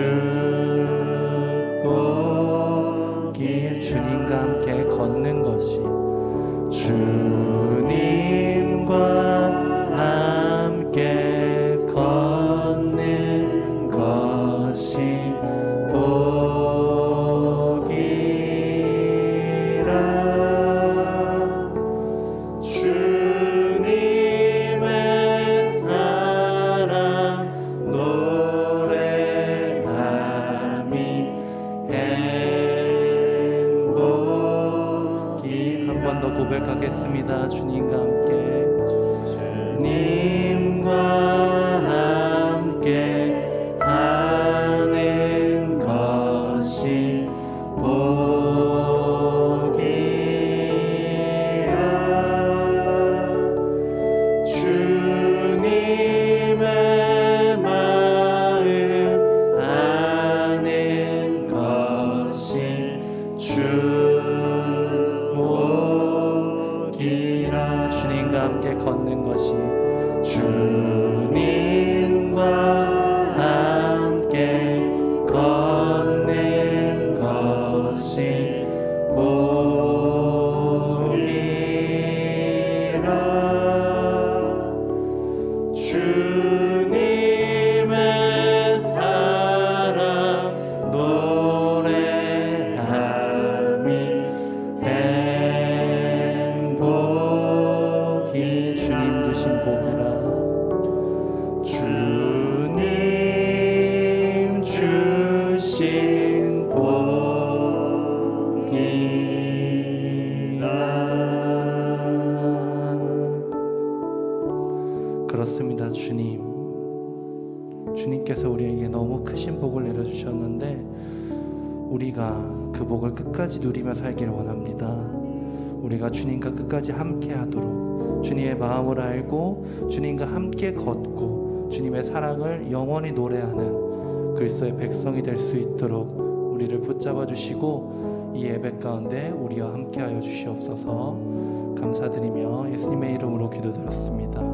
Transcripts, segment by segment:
Sure. 주님의 마음을 알고 주님과 함께 걷고 주님의 사랑을 영원히 노래하는 그리스도의 백성이 될 수 있도록 우리를 붙잡아 주시고 이 예배 가운데 우리와 함께하여 주시옵소서 감사드리며 예수님의 이름으로 기도드렸습니다.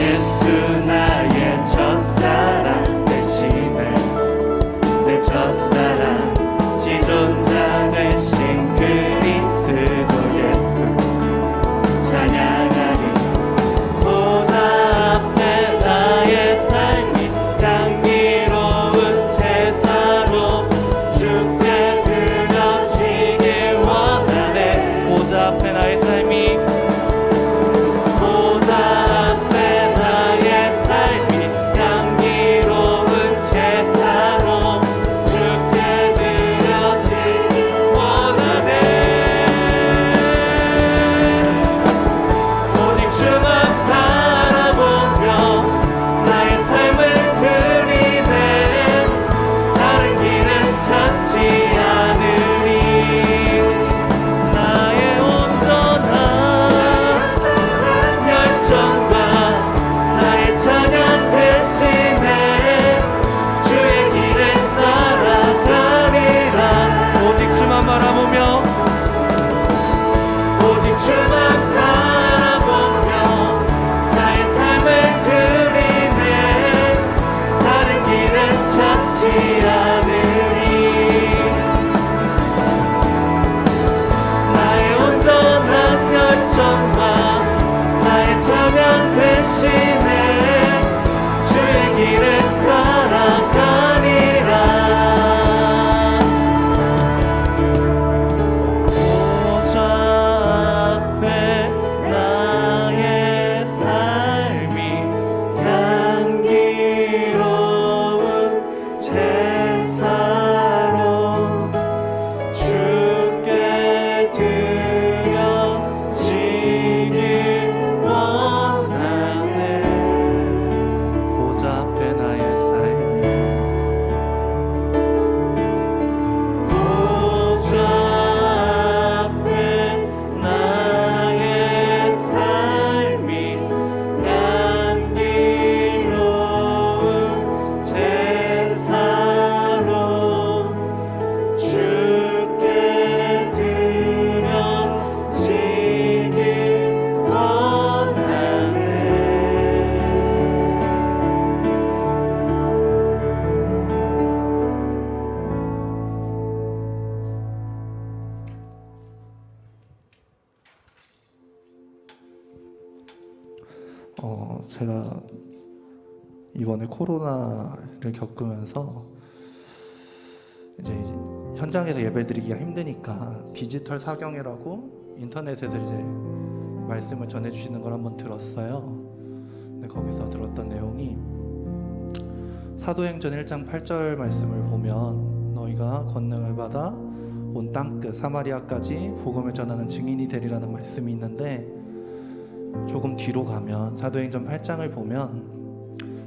is 겪으면서 이제 현장에서 예배드리기가 힘드니까 디지털 사경이라고 인터넷에서 이제 말씀을 전해주시는 걸 한번 들었어요. 근데 거기서 들었던 내용이 사도행전 1장 8절 말씀을 보면 너희가 권능을 받아 온 땅끝 사마리아까지 복음을 전하는 증인이 되리라는 말씀이 있는데 조금 뒤로 가면 사도행전 8장을 보면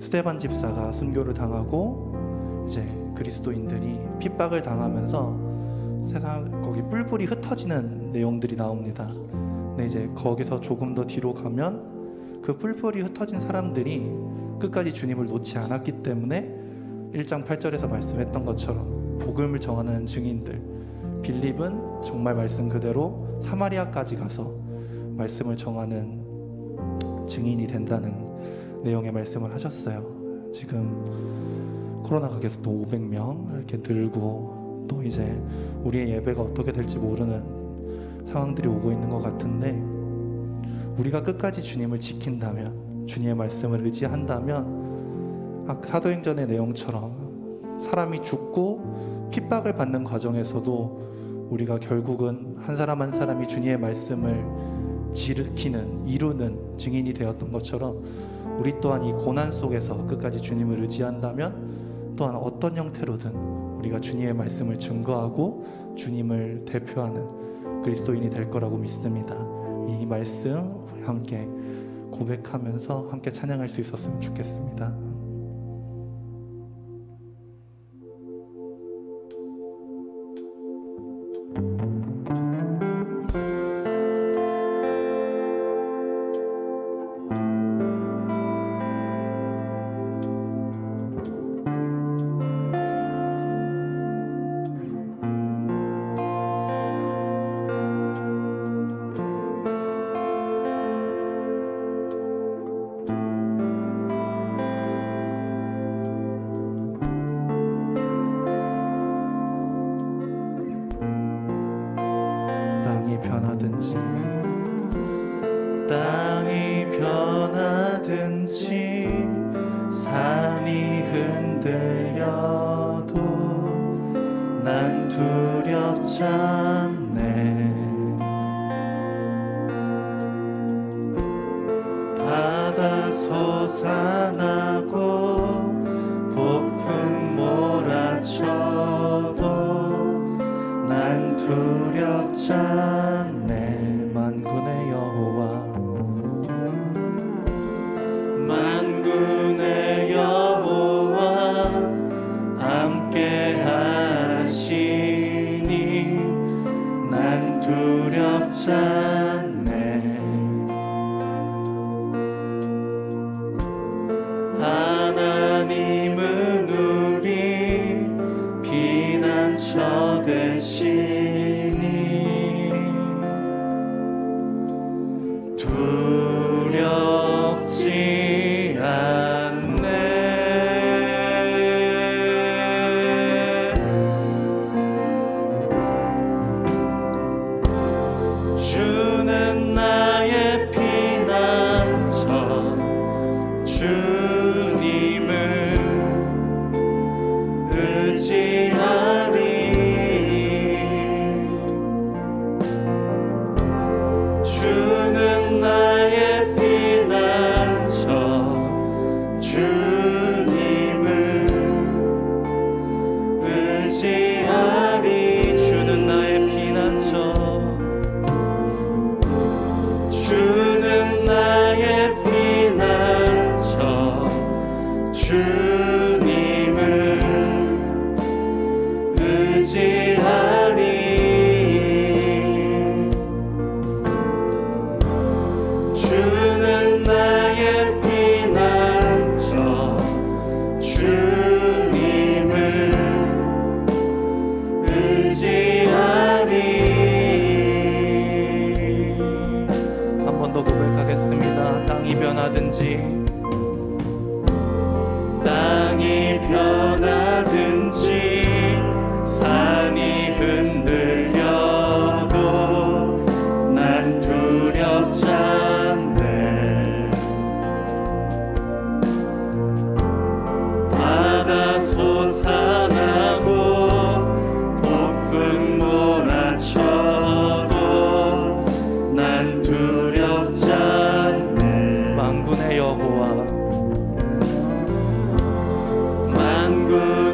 스테반 집사가 순교를 당하고 이제 그리스도인들이 핍박을 당하면서 세상 거기 뿔뿔이 흩어지는 내용들이 나옵니다. 근데 이제 거기서 조금 더 뒤로 가면 그 뿔뿔이 흩어진 사람들이 끝까지 주님을 놓지 않았기 때문에 1장 8절에서 말씀했던 것처럼 복음을 정하는 증인들 빌립은 정말 말씀 그대로 사마리아까지 가서 말씀을 정하는 증인이 된다는 내용의 말씀을 하셨어요. 지금 코로나가 계속 또 500명 이렇게 늘고 또 이제 우리의 예배가 어떻게 될지 모르는 상황들이 오고 있는 것 같은데 우리가 끝까지 주님을 지킨다면 주님의 말씀을 의지한다면 아, 사도행전의 내용처럼 사람이 죽고 핍박을 받는 과정에서도 우리가 결국은 한 사람 한 사람이 주님의 말씀을 지키는 이루는 증인이 되었던 것처럼 우리 또한 이 고난 속에서 끝까지 주님을 의지한다면 또한 어떤 형태로든 우리가 주님의 말씀을 증거하고 주님을 대표하는 그리스도인이 될 거라고 믿습니다. 이 말씀 함께 고백하면서 함께 찬양할 수 있었으면 좋겠습니다. 변하든지 땅이 변하든지 산이 흔들려도 난 두렵지 만군의 여호와. 만군